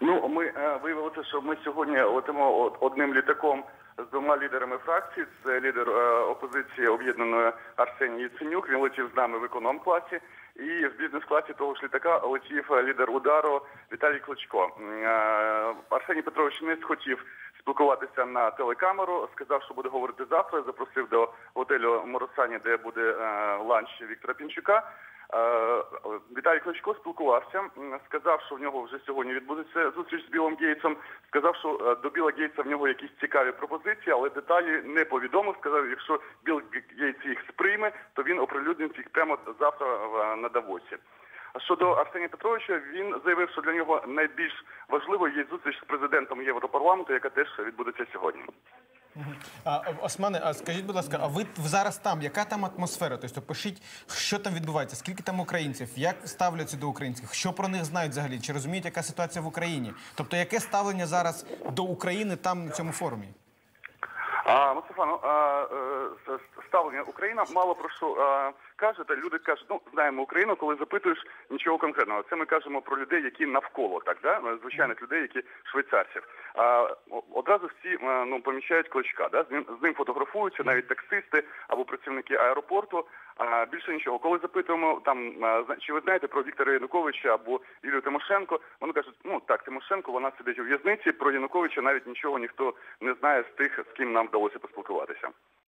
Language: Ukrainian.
Ну, ми е, виявилося, що ми сьогодні летимо одним літаком з двома лідерами фракції. Це лідер е, опозиції об'єднаної Арсеній Яценюк. Він летів з нами в економ-класі. І в бізнес-класі того ж літака летів е, лідер удару Віталій Кличко. Арсеній Петрович не схотів спілкуватися на телекамеру. Сказав, що буде говорити завтра. Запросив до готелю Моросані, де буде ланч Віктора Пінчука. Е, Віталій Кличко спілкувався, сказав, що в нього вже сьогодні відбудеться зустріч з Білом Гейтсом. Сказав, що е, до Біла Гейтса в нього якісь цікаві пропозиції, але деталі не повідомив. Сказав, якщо Біл Гейтс їх сприйме, то він оприлюднить їх прямо завтра на Давосі. А Щодо Арсенія Петровича, він заявив, що для нього найбільш важливою є зустріч з президентом Європарламенту, яка теж відбудеться сьогодні. А, Османе, а скажіть, будь ласка, а ви зараз там? Яка там атмосфера? Тобто пишіть, що там відбувається, скільки там українців, як ставляться до українських, що про них знають взагалі? Чи розуміють, яка ситуація в Україні? Тобто, яке ставлення зараз до України там на цьому форумі? А, Мустафа, ну, а, е, ставлення Україна мало про що а, каже, та люди кажуть, ну знаємо Україну, коли запитуєш нічого конкретного. Це ми кажемо про людей, які навколо, так да Ну, звичайних людей, які швейцарців. А одразу всі е, ну помічають кличка, да з ним з ним фотографуються навіть таксисти або працівники аеропорту. А більше нічого. Коли запитуємо там, а, чи ви знаєте про Віктора Януковича або Юлію Тимошенко, вони кажуть, ну так, Тимошенко, вона сидить у в'язниці. Про Януковича навіть нічого ніхто не знає з тих, з ким нам вдалося поспілкуватися.